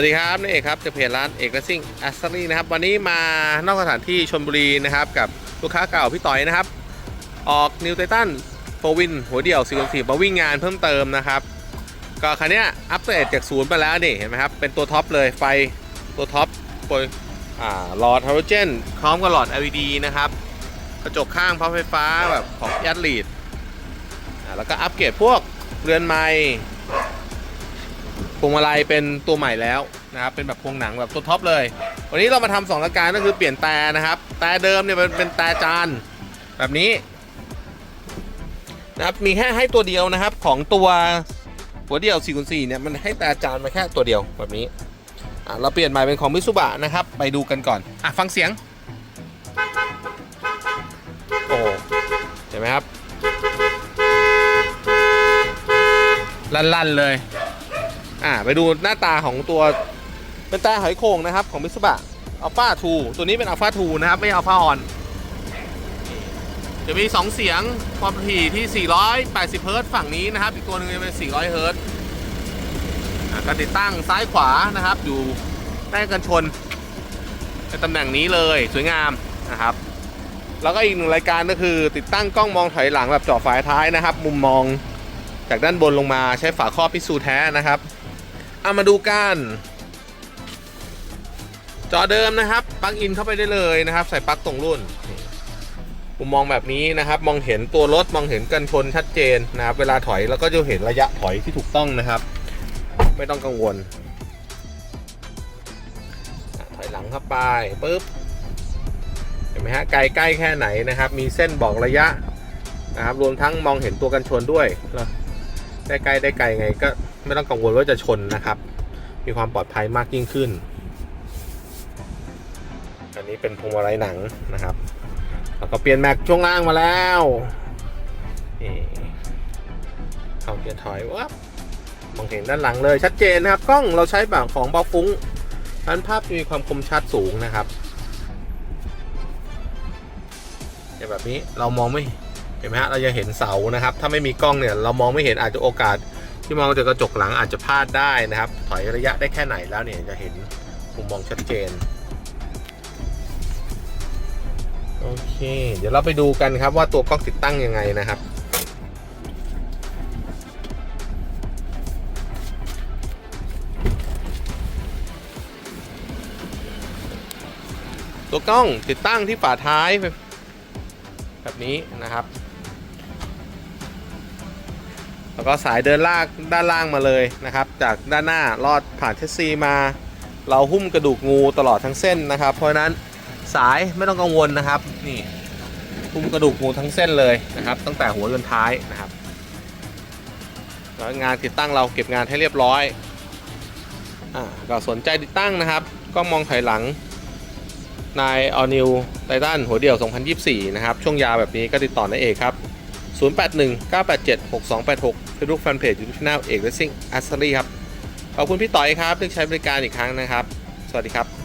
วัสดีครับนี่เอกครับจาเพจร้านเอกและซิ่งแอสเซอรี่นะครับวันนี้มานอกสถานที่ชนบุรีนะครับกับลูกค้าเก่าพี่ต่อยนะครับ ออกนิวไททันโฟวินหัวเดี่ยว4 4มาวิ่งงานเพิ่มเติมนะครับ ก็คันนี้อัปเกรดจากศูนย์ไปแล้วนี่เห็นไหมครับ เป็นตัวท็อปเลยไฟตัวท็อปโปยอ่าหลอดฮาโลเจนพร้อมกับหลอด LED นะครับ กระจกข้างพับไฟฟ้าแบบของยัดลีดแล้วก็อัปเกรดพวกเรือนไม้พวงมาลัยเป็นตัวใหม่แล้ว นะครับเป็นแบบพวงหนังแบบตัวท็อปเลย วันนี้เรามาทำสองรายการก็คือเปลี่ยนแต่นะครับ แต่เดิมเนี่ยมันเป็นแต่จานแบบนี้นะครับมีแค่ให้ตัวเดียวนะครับของตัวหัวเดียว4คูณ4เนี่ยมันให้แต่จานมาแค่ตัวเดียวแบบนี้เราเปลี่ยนใหม่เป็นของมิสุบะนะครับ ไปดูกันก่อนอะฟังเสียงโอ้เห็นไหมครับลั่นๆเลย อ่าไปดูหน้าตาของตัว เป็นตาหอยโข่งนะครับของมิสบะอัลฟาทูตัวนี้เป็นอัลฟาทูนะครับไม่อัลฟาออนจะมี 2 เสียงความถี่ที่ 480 เฮิรตฝั่งนี้นะครับ อีกตัวหนึงจะเป็น 400 เฮิรตซ์อ่าการติดตั้งซ้ายขวานะครับ อยู่ใต้กันชนในตำแหน่งนี้เลยสวยงามนะครับ แล้วก็อีกหนึ่งรายการก็คือ ติดตั้งกล้องมองถอยหลังแบบเจาะฝายท้ายนะครับ มุมมองจากด้านบนลงมาใช้ฝาครอบพิสูจน์แท้นะครับเอามาดูกัน จอเดิมนะครับปลั๊กอินเข้าไปได้เลยนะครับ ใส่ปลั๊กตรงรุ่นมุมมองแบบนี้นะครับ มองเห็นตัวรถมองเห็นกันชนชัดเจนนะครับ เวลาถอยแล้วก็จะเห็นระยะถอยที่ถูกต้องนะครับ ไม่ต้องกังวล ถอยหลังเข้าไปปุ๊บเห็นไหมฮะไกลใกล้แค่ไหนนะครับ มีเส้นบอกระยะนะครับ รวมทั้งมองเห็นตัวกันชนด้วยได้ใกล้ได้ไกลไงก็ไม่ต้องกังวลว่าจะชนนะครับ มีความปลอดภัยมากยิ่งขึ้น อันนี้เป็นพวงมาลัยหนังนะครับ แล้วก็เปลี่ยนแม็กช่วงล่างมาแล้วนี่เข้าเกียร์ถอยวับมองเห็นด้านหลังเลยชัดเจนนะครับกล้องเราใช้แบบของเบาฟุ้งพันภาพจะมีความคมชัดสูงนะครับเนี่ยแบบนี้เรามองไม่เห็นไหมฮะเราจะเห็นเสานะครับ ถ้าไม่มีกล้องเนี่ยเรามองไม่เห็นอาจจะโอกาส ที่มองจากกระจกหลังอาจจะพลาดได้นะครับ ถอยระยะได้แค่ไหนแล้วเนี่ยจะเห็นมุมมองชัดเจน โอเค เดี๋ยวเราไปดูกันครับว่าตัวกล้องติดตั้งยังไงนะครับตัวกล้องติดตั้งที่ฝาท้าย แบบนี้นะครับ แล้วก็สายเดินลากด้านล่างมาเลยนะครับ จากด้านหน้าลอดผ่านเทสซีมา เราหุ้มกระดูกงูตลอดทั้งเส้นนะครับ เพราะฉะนั้น สายไม่ต้องกังวลนะครับ นี่หุ้มกระดูกงูทั้งเส้นเลยนะครับ ตั้งแต่หัวจนท้ายนะครับแล้วงานติดตั้งเราเก็บงานให้เรียบร้อยอ่าก็สนใจติดตั้งนะครับ ก็มองถอยหลังนายออนิวไททันหัวเดี่ยว 2024 นะครับ ช่วงยาวแบบนี้ก็ติดต่อในเอกครับ 081 987 6286 Facebook Fanpage YouTube Channel เอก Racing a c c e s s o r y ครับ ขอบคุณพี่ต่อยครับที่ใช้บริการอีกครั้งนะครับ สวัสดีครับ